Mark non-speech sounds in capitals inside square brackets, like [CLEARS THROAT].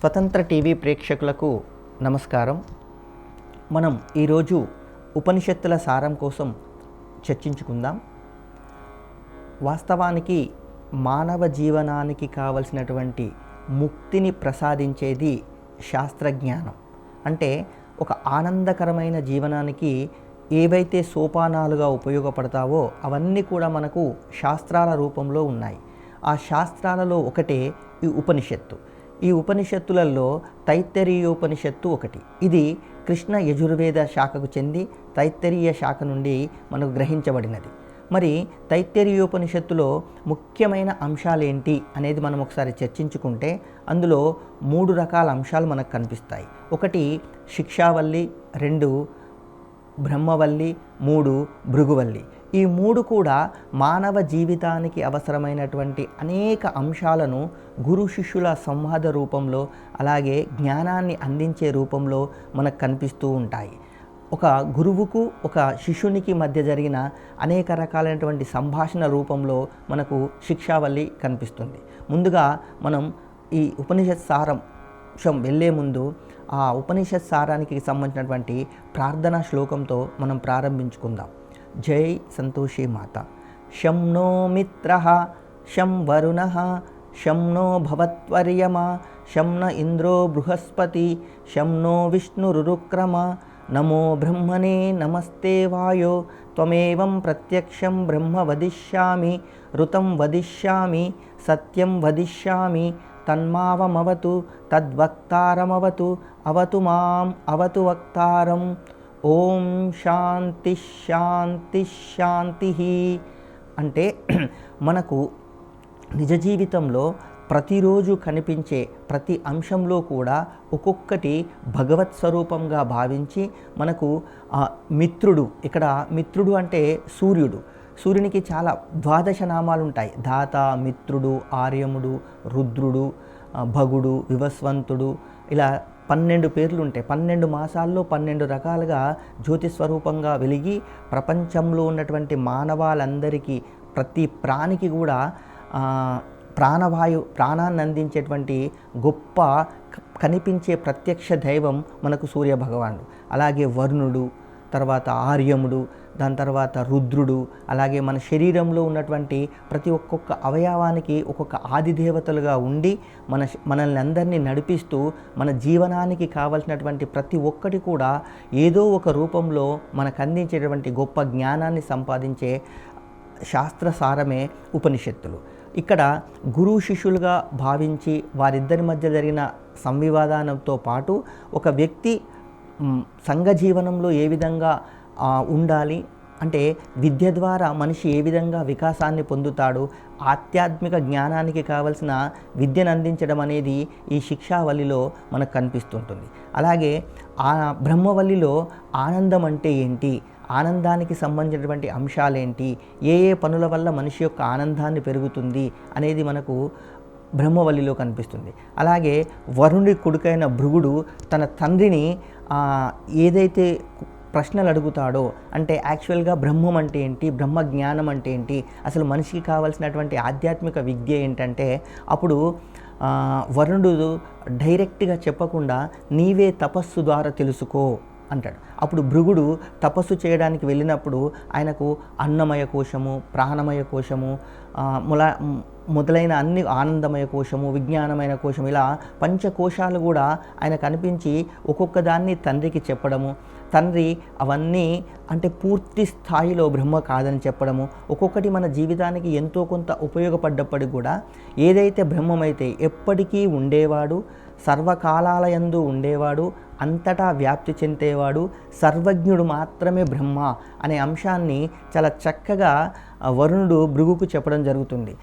స్వతంత్ర టీవీ ప్రేక్షకులకు నమస్కారం. మనం ఈరోజు ఉపనిషత్తుల సారం కోసం చర్చించుకుందాం. వాస్తవానికి మానవ జీవనానికి కావలసినటువంటి ముక్తిని ప్రసాదించేది శాస్త్రజ్ఞానం. అంటే ఒక ఆనందకరమైన జీవనానికి ఏవైతే సోపానాలుగా ఉపయోగపడతావో అవన్నీ కూడా మనకు శాస్త్రాల రూపంలో ఉన్నాయి. ఆ శాస్త్రాలలో ఒకటే ఈ ఉపనిషత్తు. ఈ ఉపనిషత్తులలో తైత్తరీయోపనిషత్తు ఒకటి. ఇది కృష్ణ యజుర్వేద శాఖకు చెంది తైత్తరీయ శాఖ నుండి మనకు గ్రహించబడినది. మరి తైత్తరీయోపనిషత్తులో ముఖ్యమైన అంశాలు ఏంటి అనేది మనం ఒకసారి చర్చించుకుంటే అందులో మూడు రకాల అంశాలు మనకు కనిపిస్తాయి. ఒకటి శిక్షావల్లి రెండు బ్రహ్మవల్లి మూడు భృగువల్లి. ఈ మూడు కూడా మానవ జీవితానికి అవసరమైనటువంటి అనేక అంశాలను గురు శిష్యుల సంవాద రూపంలో అలాగే జ్ఞానాన్ని అందించే రూపంలో మనకు కనిపిస్తూ ఉంటాయి. ఒక గురువుకు ఒక శిష్యునికి మధ్య జరిగిన అనేక రకాలైనటువంటి సంభాషణ రూపంలో మనకు శిక్షావల్లి కనిపిస్తుంది. ముందుగా మనం ఈ ఉపనిషత్ సారం వెళ్ళే ముందు ఆ ఉపనిషత్ సారానికి సంబంధించినటువంటి ప్రార్థనా శ్లోకంతో మనం ప్రారంభించుకుందాం. जय सन्तोषी माता। शं नो मित्रः शं वरुणः शं नो भवत्वर्यमा शं न इन्द्रो बृहस्पति शं नो विष्णुरुरुक्रम। नमो ब्रह्मणे नमस्ते वायो त्वमेवं प्रत्यक्षं ब्रह्म वदिष्यामि ऋतं वदिष्यामि सत्यं वदिष्यामि तन्मावमवतु तद्वक्तारमवतु अवतु माम् अवतु वक्तारम्। ఓం శాంతి శాంతి శాంతి అంటే [CLEARS THROAT] మనకు నిజ జీవితంలో ప్రతిరోజు కనిపించే ప్రతి అంశంలో కూడా ఒక్కొక్కటి భగవత్ స్వరూపంగా భావించి మనకు మిత్రుడు ఇక్కడ మిత్రుడు అంటే సూర్యుడు. సూర్యునికి చాలా ద్వాదశ నామాలు ఉంటాయి. దాత మిత్రుడు ఆర్యముడు రుద్రుడు భగుడు వివస్వంతుడు ఇలా పన్నెండు పేర్లు ఉంటాయి పన్నెండు మాసాల్లో పన్నెండు రకాలుగా జ్యోతి స్వరూపంగా వెలిగి ప్రపంచంలో ఉన్నటువంటి మానవాళందరికీ ప్రతి ప్రాణికి కూడా ప్రాణవాయు ప్రాణాన్ని అందించేటువంటి గొప్ప కనిపించే ప్రత్యక్ష దైవం మనకు సూర్యభగవానుడు. అలాగే వరుణుడు తర్వాత ఆర్యముడు దాని తర్వాత రుద్రుడు అలాగే మన శరీరంలో ఉన్నటువంటి ప్రతి ఒక్కొక్క అవయవానికి ఒక్కొక్క ఆది దేవతలుగా ఉండి మన మనల్ని అందరినీ నడిపిస్తూ మన జీవనానికి కావలసినటువంటి ప్రతి ఒక్కటి కూడా ఏదో ఒక రూపంలో మనకు అందించేటువంటి గొప్ప జ్ఞానాన్ని సంపాదించే శాస్త్రసారమే ఉపనిషత్తులు. ఇక్కడ గురు శిష్యులుగా భావించి వారిద్దరి మధ్య జరిగిన సంవివాదానంతో పాటు ఒక వ్యక్తి సంఘ జీవనంలో ఏ విధంగా ఉండాలి. అంటే విద్య ద్వారా మనిషి ఏ విధంగా వికాసాన్ని పొందుతాడు ఆధ్యాత్మిక జ్ఞానానికి కావలసిన విద్యను అందించడం అనేది ఈ శిక్షావళిలో మనకు కనిపిస్తుంటుంది. అలాగే ఆ బ్రహ్మవల్లిలో ఆనందం అంటే ఏంటి? ఆనందానికి సంబంధించినటువంటి అంశాలేంటి? ఏ ఏ పనుల వల్ల మనిషి యొక్క ఆనందాన్ని పెరుగుతుంది అనేది మనకు బ్రహ్మవల్లిలో కనిపిస్తుంది. అలాగే వరుణుడి కొడుకైన భృగుడు తన తండ్రిని ఏదైతే ప్రశ్నలు అడుగుతాడో అంటే యాక్చువల్గా బ్రహ్మం అంటే ఏంటి బ్రహ్మ జ్ఞానం అంటే ఏంటి అసలు మనిషికి కావాల్సినటువంటి ఆధ్యాత్మిక విద్య ఏంటంటే అప్పుడు వరుణుడు డైరెక్ట్గా చెప్పకుండా నీవే తపస్సు ద్వారా తెలుసుకో అంటాడు. అప్పుడు భృగుడు తపస్సు చేయడానికి వెళ్ళినప్పుడు ఆయనకు అన్నమయ కోశము ప్రాణమయ కోశము ములా మొదలైన అన్ని ఆనందమయ కోశము విజ్ఞానమైన కోశం ఇలా పంచకోశాలు కూడా ఆయన కనిపించి ఒక్కొక్క దాన్ని తండ్రికి చెప్పడము తండ్రి అవన్నీ అంటే పూర్తి స్థాయిలో బ్రహ్మ కాదని చెప్పడము ఒక్కొక్కటి మన జీవితానికి ఎంతో కొంత ఉపయోగపడ్డప్పటికి కూడా ఏదైతే బ్రహ్మమైతే ఎప్పటికీ ఉండేవాడు సర్వకాలాలయందు ఉండేవాడు అంతటా వ్యాప్తి చెందేవాడు సర్వజ్ఞుడు మాత్రమే బ్రహ్మ అనే అంశాన్ని చాలా చక్కగా వరుణుడు భృగుకు చెప్పడం జరుగుతుంది.